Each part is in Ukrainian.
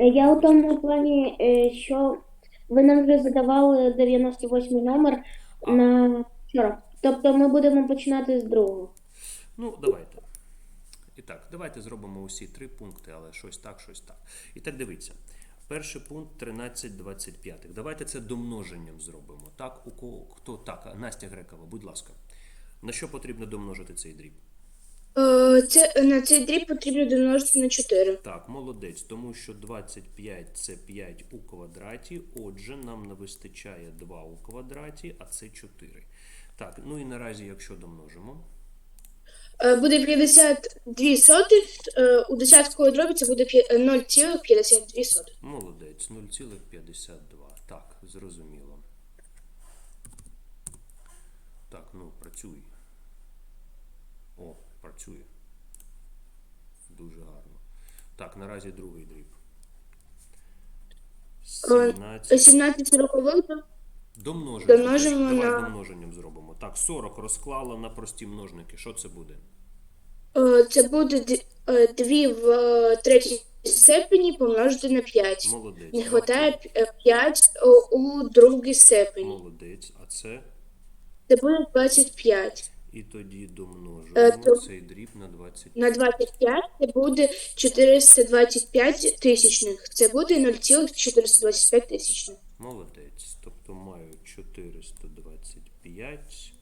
Е, Я у тому плані, е, що ви нам вже задавали 98 номер А. на вчора. Тобто ми будемо починати з другого. Ну, давайте. І так, давайте зробимо усі три пункти, але щось так, щось так. І так дивіться. Перший пункт 13 25. Давайте це домноженням зробимо. Так, у кого хто так, Настя Грекова, будь ласка. На що потрібно домножити цей дріб? Е, Це, на цей дріб потрібно домножити на 4. Так, молодець, тому що 25 це 5 у квадраті. Отже, нам не вистачає 2 у квадраті, а це 4. Так, ну і наразі, якщо домножимо. Е, Буде 52 сотих, е, у десятковій дробі це буде п'я- е, 0,52 сотих. Молодець, 0,52. Так, зрозуміло. Так, ну працюй. О, працює. Дуже гарно. Так, наразі другий дріб. Е, 17. 17 рокових, Домножимо. домножимо Давай на- домноженням зробимо. Так, 40 розклала на прості множники. Що це буде? е, це буде 2 в е, третій степені помножити на 5. Молодець. Не вистачає 5 у другій степені. Молодець. А це? Це буде 25. І тоді домножуємо Е, то- цей дріб на 20. На 25 це буде 425 тисячних. Це буде 0,425 тисячних. Молодець. Тобто маю 425,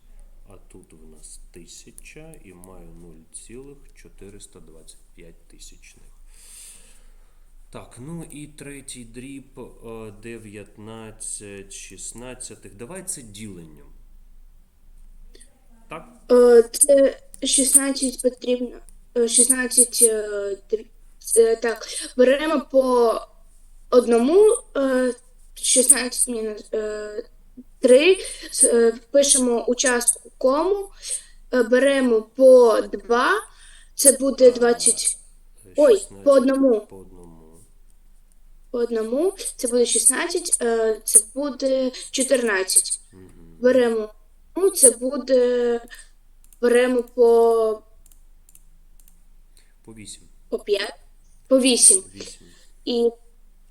а тут в нас 1000 і маю 0,425 тисячних. Так, ну і третій дріб е, 19 16. Давай це діленням. Так? Е, Це 16 потрібно. е, 16. е, е, Так, беремо по одному. е, 16 мінус 3. Пишемо участку кому. Беремо по 2. Це буде 20. Е, Ой, по одному. По одному. По одному. Це буде 16. е, Це буде 14. Беремо. Ну, це буде. Беремо по, По 8. по 5, по 8. 8. І,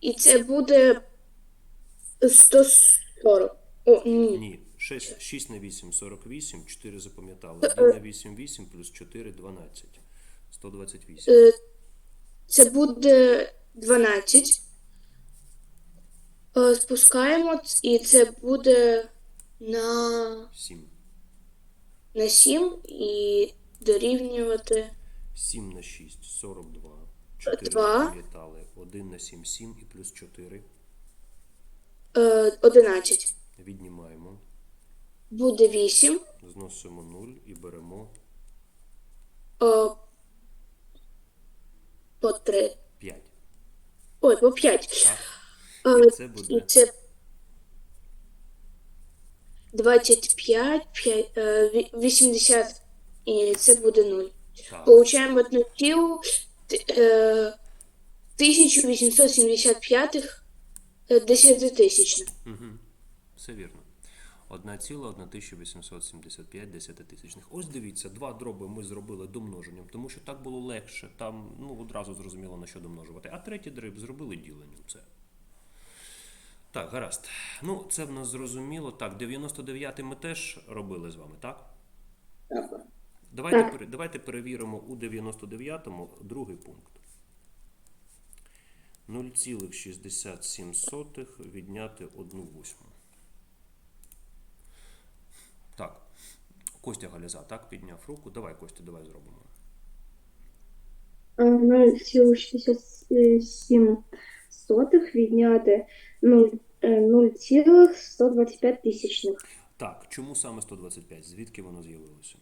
і це буде 140. О, ні. Ні, 6, 6 на 8 48, 4 запам'ятали. 1 на 8 8 плюс 4 12. 128. Е, Це буде 12. Е, Спускаємо, і це буде на, 7. на 7 і дорівнювати 7 на 6 42. 4 Два. запам'ятали. 1 на 7 7 і плюс 4. е, 11. Віднімаємо. Буде 8. Зносимо 0 і беремо Е, По 3. 5. Ой, по 5. Так? Е, І це І буде це 25, 5, е, 80, і це буде 0. так. Получаємо одну тілу е, 1875 е, десятитисячних. Угу. Все вірно. 1,1875 десятитисячних. Ось дивіться, два дроби ми зробили домноженням, тому що так було легше, там ну, одразу зрозуміло на що домножувати. А третій дріб зробили діленням. Це. Так, гаразд. Ну, це в нас зрозуміло. Так, 99 ми теж робили з вами, так? Давайте, Так. пере- давайте перевіримо у 99-му другий пункт. 0,67 відняти 1 восьму. Так. Костя Галяза, так, підняв руку. Давай, Костя, давай зробимо. 0,67 сотих відняти ну, е, 0,125 тисячних. Так, чому саме 125? Звідки воно з'явилося?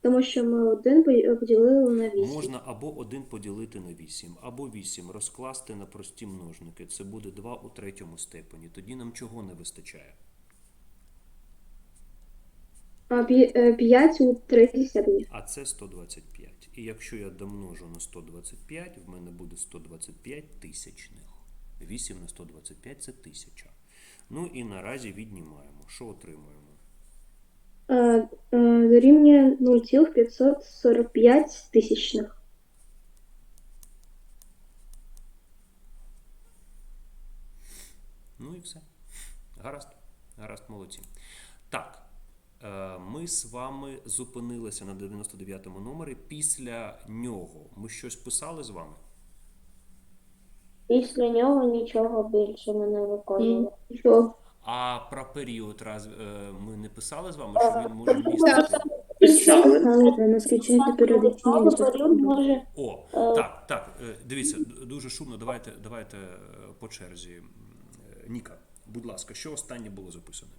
Тому що ми один поділили на 8. Можна або 1 поділити на 8, або 8 розкласти на прості множники. Це буде 2 у третьому степені. Тоді нам чого не вистачає? А 5 у третій степені. А це 125. І якщо я домножу на 125, в мене буде 125 тисячних. 8 на 125 це тисяча. Ну і наразі віднімаємо. Що отримуємо? Е, е, Дорівнює 0,545 тисячних. Ну і все. Гаразд. Гаразд, молодці. Так. Е, Ми з вами зупинилися на 99-му номері. Після нього ми щось писали з вами? Після нього нічого більше ми не виконували. А про період раз е, ми не писали з вами, що він може містити. Може О, так, так. е, Дивіться, дуже шумно. Давайте, давайте е, по черзі. Е, Ніка, будь ласка, що останнє було записане?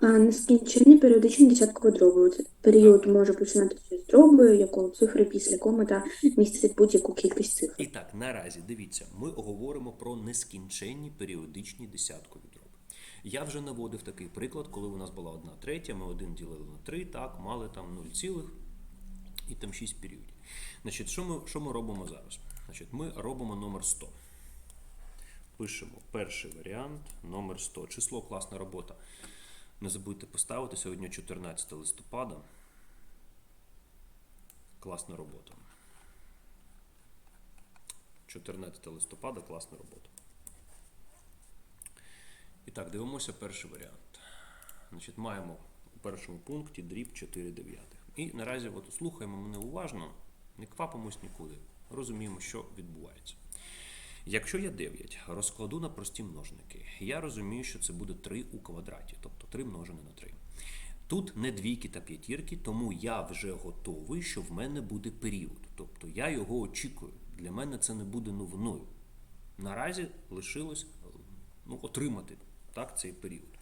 А нескінченні періодичні десяткові дроби. Період може починатися з дроби, якого цифри після коми та містить будь-яку кількість цифр. І так, наразі дивіться, ми говоримо про нескінченні періодичні десяткові дроби. Я вже наводив такий приклад, коли у нас була одна третя, ми один ділили на три, так, мали там 0 цілих і там 6 періодів. Значить, що ми, що ми робимо зараз? Значить, ми робимо номер 100. Пишемо перший варіант, номер 100. Число класна робота. Не забудьте поставити сьогодні 14 листопада. Класна робота. 14 листопада класна робота. І так, дивимося перший варіант. Значить, маємо у першому пункті дріб 4 дев'ятих. І наразі от слухаємо мене уважно, не квапимось нікуди. Розуміємо, що відбувається. Якщо я 9 розкладу на прості множники, я розумію, що це буде 3 у квадраті, тобто 3 множене на 3. Тут не двійки та п'ятірки, тому я вже готовий, що в мене буде період. Тобто я його очікую. Для мене це не буде новиною. Наразі лишилось ну, отримати так, цей період.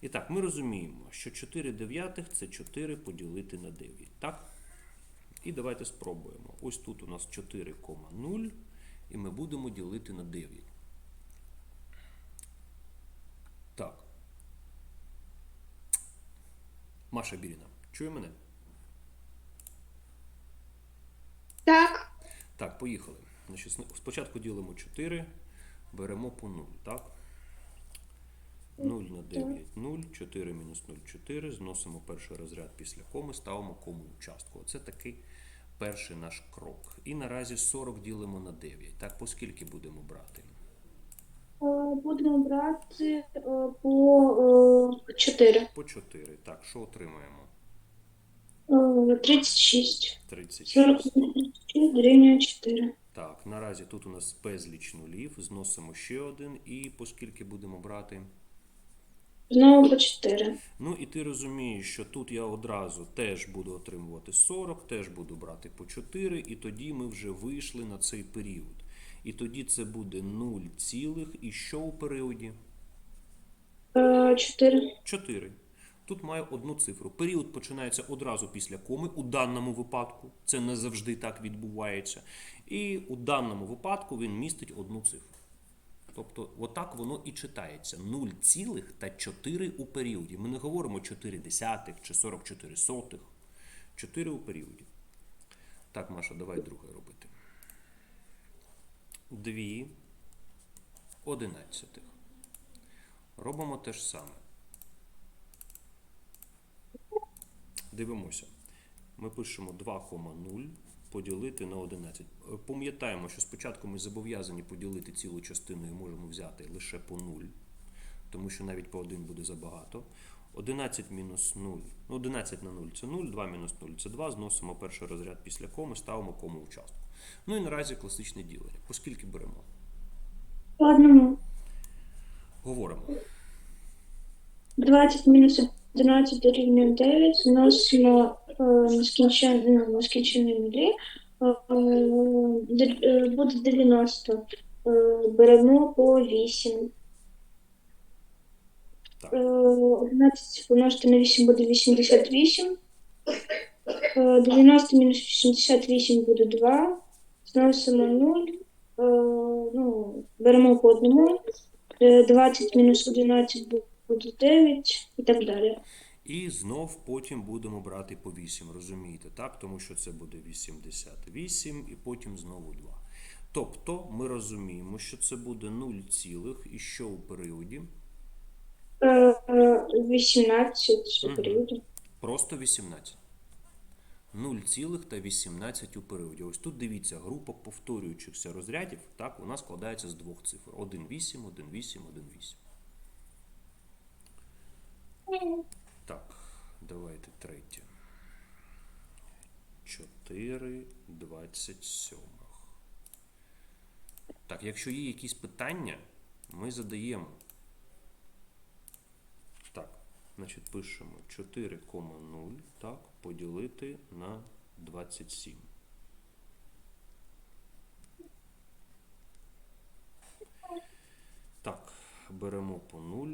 І так, ми розуміємо, що 4 дев'ятих це 4 поділити на 9. Так? І давайте спробуємо. Ось тут у нас 4,0, і ми будемо ділити на 9. Так. Маша Біріна, чує мене? Так. Так, поїхали. Значить, спочатку ділимо 4, беремо по 0, так? 0 на 9 0, 4 мінус 0 4, зносимо перший розряд після коми, ставимо кому у частку. Оце такий перший наш крок. І наразі 40 ділимо на 9. Так, по скільки будемо брати? Е, Будемо брати е, по 4. По 4. Так, що отримаємо? 36. 36. 46 дорівнює 4. Так, наразі тут у нас безліч нулів, зносимо ще один і по скільки будемо брати? Знову по 4. Ну і ти розумієш, що тут я одразу теж буду отримувати 40, теж буду брати по 4, і тоді ми вже вийшли на цей період. І тоді це буде 0 цілих, і що у періоді? 4. 4. Тут маю одну цифру. Період починається одразу після коми, у даному випадку. Це не завжди так відбувається. І у даному випадку він містить одну цифру. Тобто, отак воно і читається. 0 цілих та 4 у періоді. Ми не говоримо 4 десятих чи 44 сотих. 4 у періоді. Так, Маша, давай друге робити. 2 одинадцятих. Робимо те ж саме. Дивимося. Ми пишемо 2,0 поділити на 11. Е, Пам'ятаємо, що спочатку ми зобов'язані поділити цілу частину і можемо взяти лише по 0, тому що навіть по 1 буде забагато. 11 мінус 0. Ну, 11 на 0 це 0, 2 мінус 0 це 2. Зносимо перший розряд після коми, ставимо кому у частку. Ну і наразі класичне ділення. По скільки беремо? По одному. Говоримо. 20 мінус 11 дорівнює 9. Зносимо е, нескінченні, ну, нулі. Е, е, буде 90. Е, беремо по 8. Так. Е, 11 помножити на 8 буде 88. Е, 90 мінус 88 буде 2. Зносимо 0. Е, ну, беремо по одному. Е, 20 мінус 11 бу- буде 9 і так далі. І знов потім будемо брати по 8, розумієте, так? Тому що це буде 88 і потім знову 2. Тобто ми розуміємо, що це буде 0 цілих і що у періоді? Е, е, 18 Мгм. періоду. Просто 18. 0,18 у періоді. Ось тут дивіться, група повторюючихся розрядів, так, вона складається з двох цифр. 1,8, 1,8, 1,8. Так, давайте третє. 4 27. Так, якщо є якісь питання, ми задаємо. Так, значить, пишемо 4,0, так, поділити на 27. Так, беремо по 0,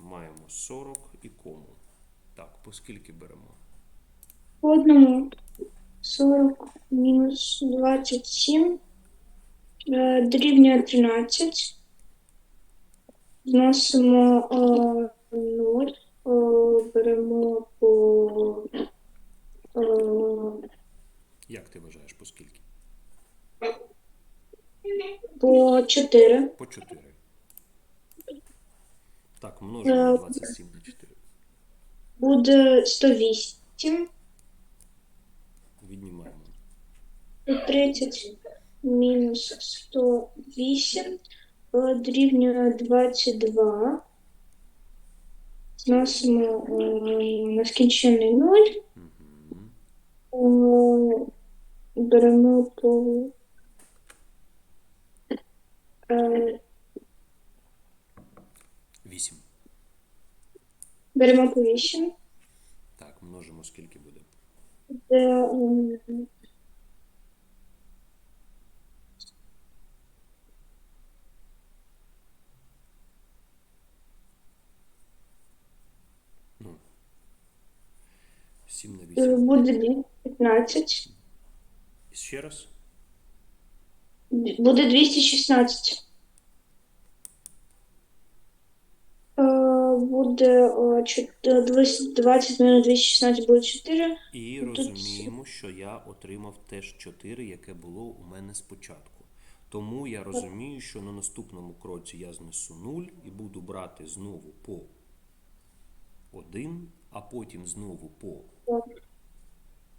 маємо 40 і кому. Так, по скільки беремо? По одному 40 мінус 27 е, дорівнює 13. Зносимо е, 0, е, беремо по, е, Як ти вважаєш, по скільки? по 4. По 4. Так, множимо 27 на 4. Буде 108. Віднімаємо. 30 мінус 108 е, дорівнює 22. Зносимо е, нескінченний 0. Угу. Е, Беремо по беремо по 8. Так, множимо скільки буде. Де, Ну. 7 на е, 8. буде 15. Ще раз. Буде 216. Е, Буде е, е, 20 мінус 216 буде 4. І Тут розуміємо, що я отримав теж 4, яке було у мене спочатку. Тому я розумію, що на наступному кроці я знесу 0 і буду брати знову по 1, а потім знову по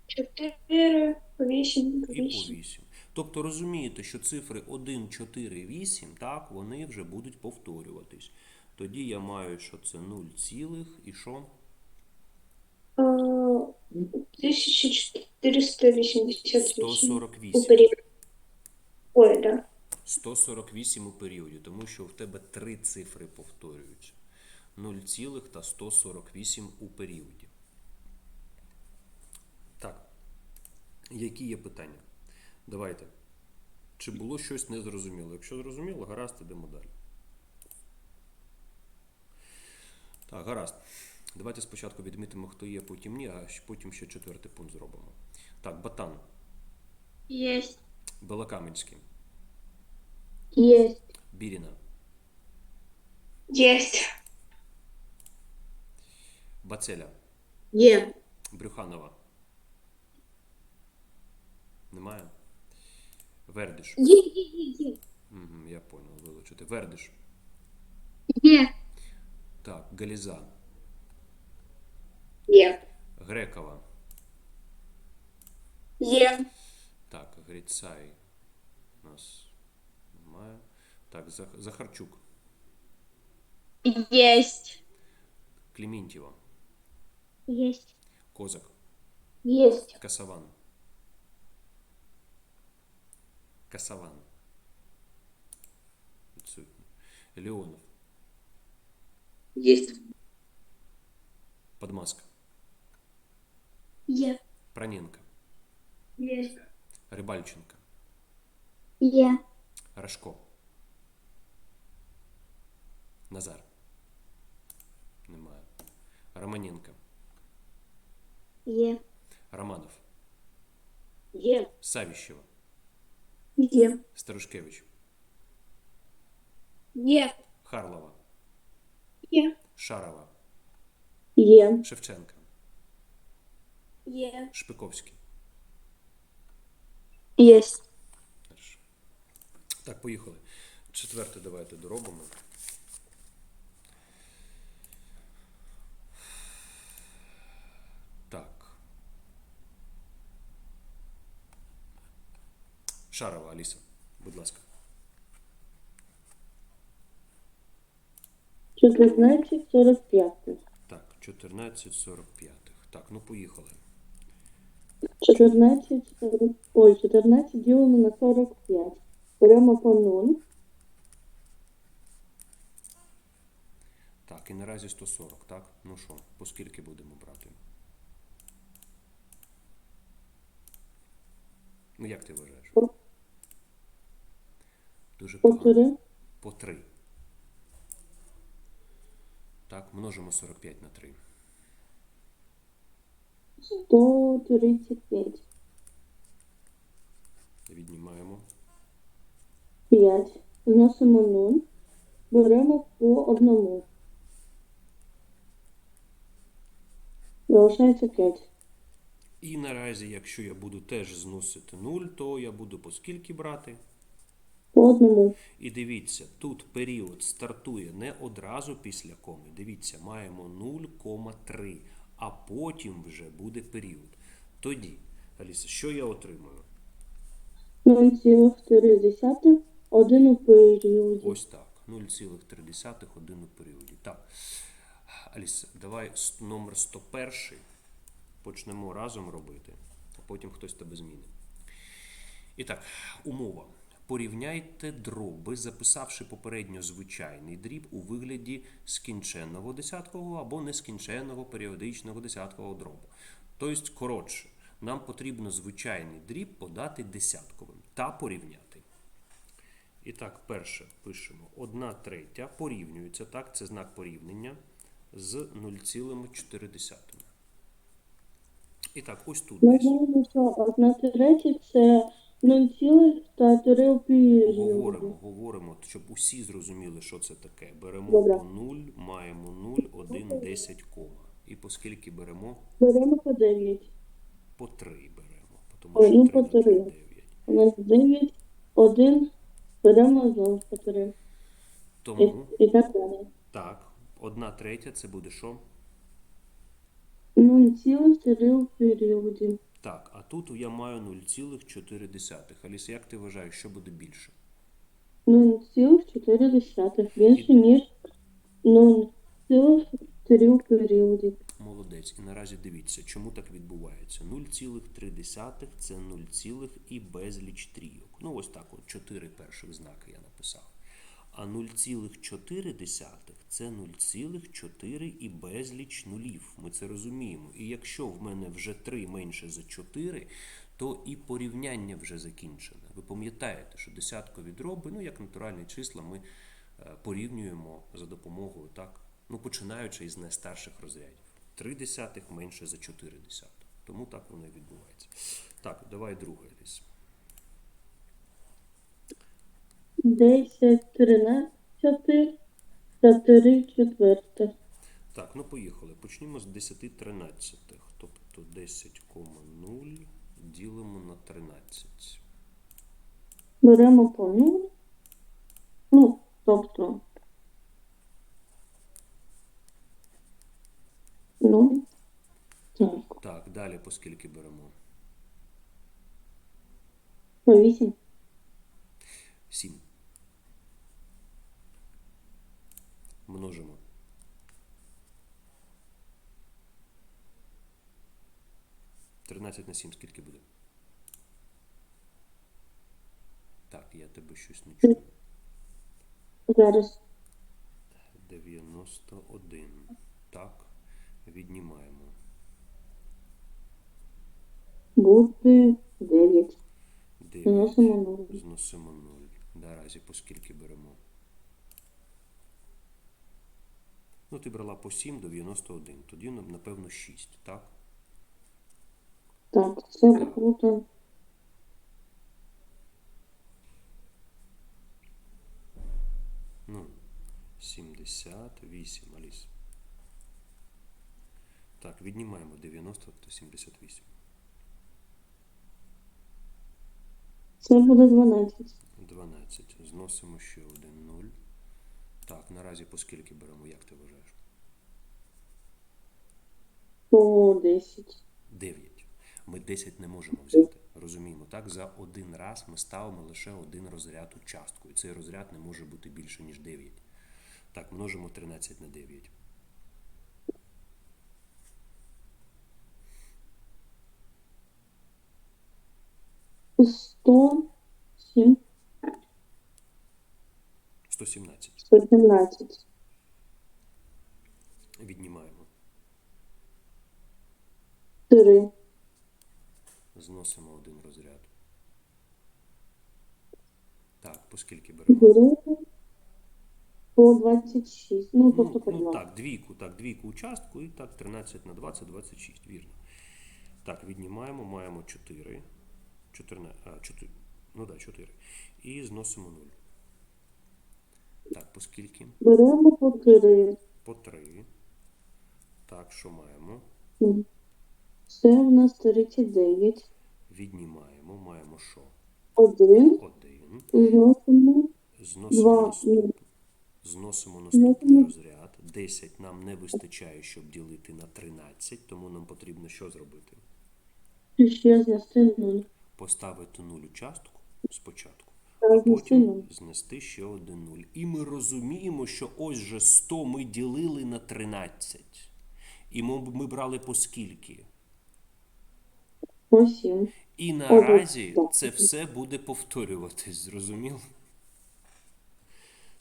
4, 8, і по 8. 8. Тобто розумієте, що цифри 1, 4, 8, так, вони вже будуть повторюватись. Тоді я маю, що це 0 цілих і що? Е, 1488 148. Ой, да. 148 у періоді, тому що в тебе три цифри повторюються. 0 цілих та 148 у періоді. Так. Які є питання? Давайте. Чи було щось незрозуміло? Якщо зрозуміло, гаразд, ідемо далі. Так, гаразд. Давайте спочатку відмітимо, хто є, потім ні, а потім ще четвертий пункт зробимо. Так, Батан, Есть. Белокаменський, Есть. Біріна, Есть. Бацеля, Є. Брюханова. Немає? Вердиш. Є, є, є, є. Угу, я понял, вилучити. Вердиш. Є. Так, Галіза. Є. Грекова. Є. Так, Грицай. У нас немає. Так, Зах- Захарчук. Есть. Клімінтєва. Есть. Козак. Есть. Касаван. Касаван. Відсутній. Леонов. Есть. Подмаска. Є. Проненко. Есть. Рибальченко. Є. Рашко. Назар. Немає. Романенко. Є. Романов. Є. Савіщева. Є. Старушкевич. Є. Харлова. Є. Шарова. Є. Шевченка. Є. Шпиковський. Єсть. Так, поїхали. Четверте давайте доробимо. Так. Шарова Аліса, будь ласка. 14 45. Так, 14,45. Так, ну поїхали. 14, 40, ой, 14 ділимо на 45. Беремо по 0. Так, і наразі 140, так? Ну що, по скільки будемо брати? Ну як ти вважаєш? Дуже По погано. 3. По 3. Так, множимо 45 на 3. 135. Віднімаємо. 5. Зносимо 0. Беремо по одному. Залишається 5. І наразі, якщо я буду теж зносити 0, то я буду по скільки брати? По одному. І дивіться, тут період стартує не одразу після коми. Дивіться, маємо 0,3, а потім вже буде період. Тоді, Аліса, що я отримую? 0,4. Один у періоді. Ось так. 0,3 один у періоді. Так. Аліса, давай номер 101 почнемо разом робити, а потім хтось тебе змінить. І так, умова. Порівняйте дроби, записавши попередньо звичайний дріб у вигляді скінченного десяткового або нескінченного періодичного десяткового дробу. Тобто, коротше, нам потрібно звичайний дріб подати десятковим та порівняти. І так, перше пишемо 1 третя порівнюється, так, це знак порівняння з 0,4. І так, ось тут Ми знаємо, що 1 третя це 0,3 у періоді. Говоримо, говоримо, щоб усі зрозуміли, що це таке. Беремо Добре. по 0, маємо 0, 1, 10 кома. І по скільки беремо? Беремо по 9. По 3 беремо. Тому Ой, ну, 3 по 3 три. 9. У нас 9, 1, беремо знову по 3. Тому, і так далі. так, 1 третя це буде що? 0,3 у періоді. Так, а тут я маю 0,4. Аліса, як ти вважаєш, що буде більше? 0,4 більше, ніж 0,3 у періоді. Молодець. І наразі дивіться, чому так відбувається. 0,3 це 0, і безліч трійок. Ну, ось так от, 4 перших знаки я написав. А 0,4 це 0,4 і безліч нулів. Ми це розуміємо. І якщо в мене вже 3 менше за 4, то і порівняння вже закінчене. Ви пам'ятаєте, що десяткові дроби, ну як натуральні числа, ми е, порівнюємо за допомогою, так, ну починаючи із найстарших розрядів. 3 десятих менше за 4 десятих. Тому так воно і відбувається. Так, давай друге Ліс. 10, 13 та 3 четвертих. Так, ну поїхали. Почнімо з 10 тринадцятих. Тобто 10,0 ділимо на 13. Беремо по 0. Ну, тобто. Ну, так, Так, далі по скільки беремо? по 8. 7. Множимо. Тринадцять на 7 скільки буде? Так, я тебе щось не чую. Зараз 91. Так, віднімаємо. буде 9. 9. Зносимо 0. Зносимо 0. Наразі по скільки беремо? Ну, ти брала по 7 до 91. Тоді, ну, напевно, 6, так? Так, це буде Ну, 78, Аліс. Так, віднімаємо 90 та 78. Це буде 12. 12. Зносимо ще один 0. Так, наразі по скільки беремо, як ти вважаєш? По 10. 9. Ми 10 не можемо взяти. Розуміємо, так? За один раз ми ставимо лише один розряд у частку. І цей розряд не може бути більше, ніж 9. Так, множимо 13 на 9. Сто сім 117. сто сімнадцять. Віднімаємо. Три. Зносимо один розряд. Так, по скільки беремо? По 26. Ну, Ну, тобто по ну так, двійку, так, двійку участку і так 13 на 20, 26, вірно. Так, віднімаємо, маємо 4. 14, а, 4 ну так, 4. І зносимо 0. Так, по скільки? Беремо по три. По 3. Так, що маємо? Це в нас 39. Віднімаємо, маємо що? Один. 1. Зносимо. Зносимо Два. наступний. Зносимо наступний Зносимо. розряд. 10 нам не вистачає, щоб ділити на 13, тому нам потрібно що зробити? І ще знести 0. Поставити 0 у частку спочатку, потім знести ще один 0. І ми розуміємо, що ось же 100 ми ділили на 13. І ми, ми брали по скільки? По 7. І наразі це все буде повторюватись, зрозуміло?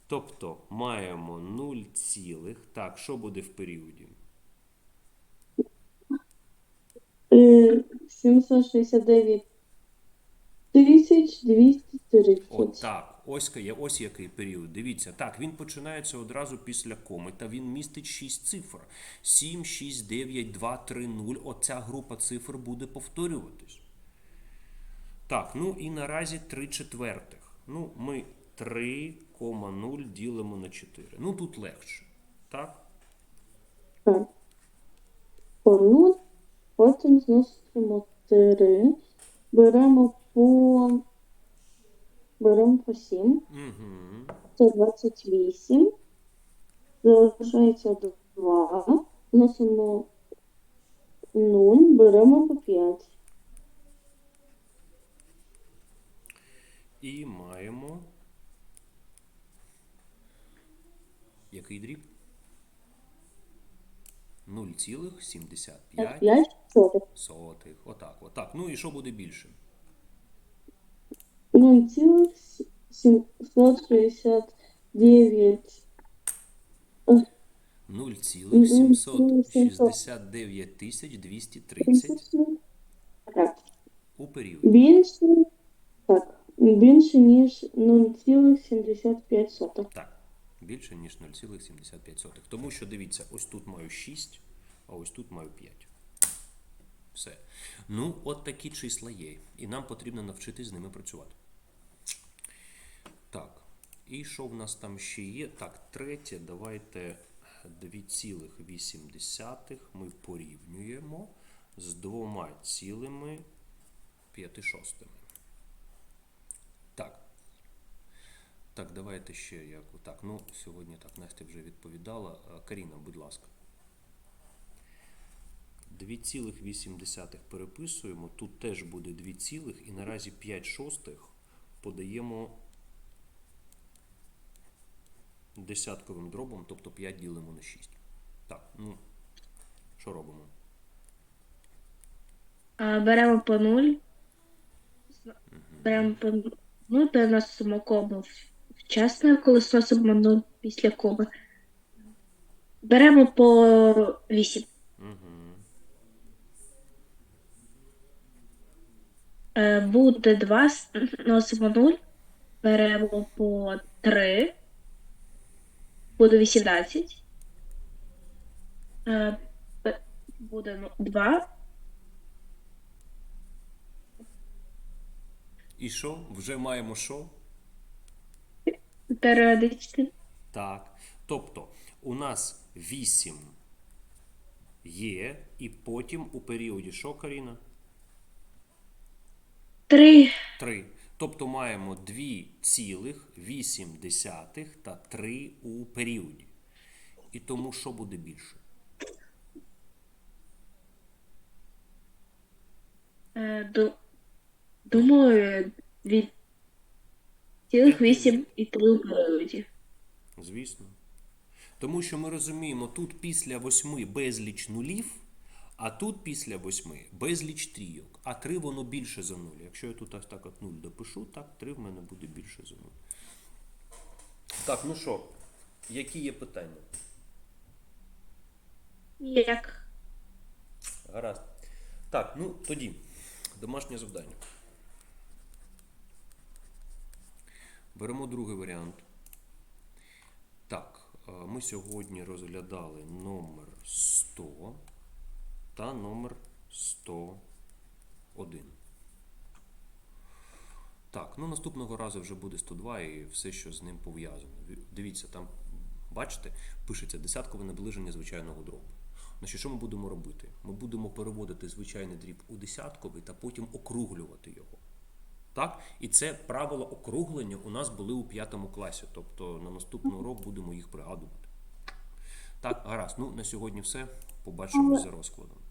Тобто маємо 0 цілих. Так, що буде в періоді? Е, 769 тисяч 230. От так. Ось, є- ось який період. Дивіться, так, він починається одразу після коми, та він містить 6 цифр. 7, 6, 9, 2, 3, 0. Оця група цифр буде повторюватись. Так, ну і наразі 3 четвертих. Ну, ми 3,0 ділимо на 4. Ну, тут легше. Так? Так. По 0. Потім зносимо 3. Беремо по. Беремо по 7. Угу. Це 28. Залишається 2. Зносимо 0. Беремо по 5. І маємо. Який дріб? 0,75 5 сотих. сотих. Отак, отак. Ну і що буде більше? 0,769 0,769 тисяч 230 Так. у періоді. Більше, так, більше, ніж 0,75. Так, більше, ніж 0,75. Тому що дивіться, ось тут маю 6, а ось тут маю 5. Все. Ну, от такі числа є. І нам потрібно навчитись з ними працювати. Так. І що в нас там ще є? Так, третє, давайте 2,8 ми порівнюємо з 2,5. Так. Так, давайте ще як. Так, ну сьогодні так Настя вже відповідала. Е, Каріна, будь ласка. 2,8 переписуємо. Тут теж буде 2 і наразі 5 шостих подаємо десятковим дробом, тобто 5 ділимо на 6. Так, ну що робимо? А, Беремо по 0. Беремо по 0, переносимо кому в вчасне, коли зносимо 0 після коми. Беремо по 8. Угу. Е, Буде 2, носимо 0. Беремо по 3. Буде 18. Е, Буде 2. І що? Вже маємо що? Періодичний. Так. Тобто у нас 8 є, і потім у періоді що, Каріна? 3. 3. Тобто маємо 2,8 та 3 у періоді. І тому що буде більше? Е, Думаю, від цілих вісім і три у періоді. Звісно. Тому що ми розуміємо, тут після восьми безліч нулів, а тут після восьми безліч трійок. А три воно більше за нуль. Якщо я тут так от нуль допишу, так три в мене буде більше за нуль. Так, ну що, які є питання? Як? Гаразд. Так, ну тоді, домашнє завдання. Беремо другий варіант. Так, е, ми сьогодні розглядали номер 100 та номер 101. Так, ну наступного разу вже буде 102 і все, що з ним пов'язано. Дивіться, там, бачите, пишеться десяткове наближення звичайного дробу. Значить, що ми будемо робити? Ми будемо переводити звичайний дріб у десятковий та потім округлювати його. Так? І це правила округлення у нас були у п'ятому класі. Тобто на наступний урок будемо їх пригадувати. Так, гаразд. Ну, на сьогодні все. Побачимось за розкладом.